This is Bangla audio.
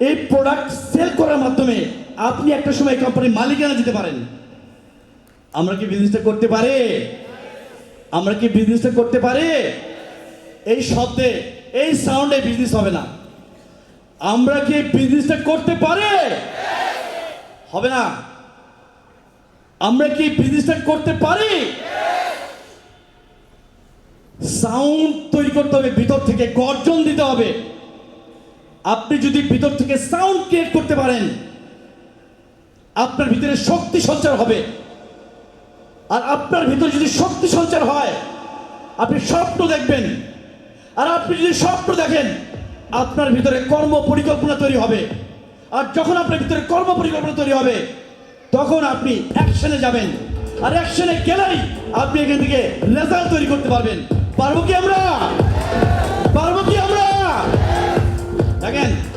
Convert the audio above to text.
এই প্রোডাক্ট সেল করার মাধ্যমে আপনি একটা সময় কোম্পানির মালিকানা দিতে পারেন। আমরা কি বিজনেসটা করতে পারি? আমরা কি বিজনেসটা করতে পারি? এই শব্দে, এই সাউন্ডে বিজনেস হবে না। আমরা কি বিজনেসটা করতে পারি? হবে না। আমরা কি বিজনেসটা করতে পারি? সাউন্ড তৈরি করতে হবে, ভিতর থেকে গর্জন দিতে হবে। আপনি যদি ভিতর থেকে সাউন্ড ক্রিয়েট করতে পারেন, আপনার ভিতরে শক্তি সঞ্চার হবে। আর আপনার ভিতরে যদি শক্তি সঞ্চার হয়, আপনি স্বপ্ন দেখবেন। আর আপনি যদি স্বপ্ন দেখেন, আপনার ভিতরে কর্ম পরিকল্পনা তৈরি হবে। আর যখন আপনার ভিতরে কর্ম পরিকল্পনা তৈরি হবে, তখন আপনি অ্যাকশনে যাবেন। আর অ্যাকশনে গেলেই আপনি এখান থেকে রেজাল্ট তৈরি করতে পারবেন। পারব কি আমরা?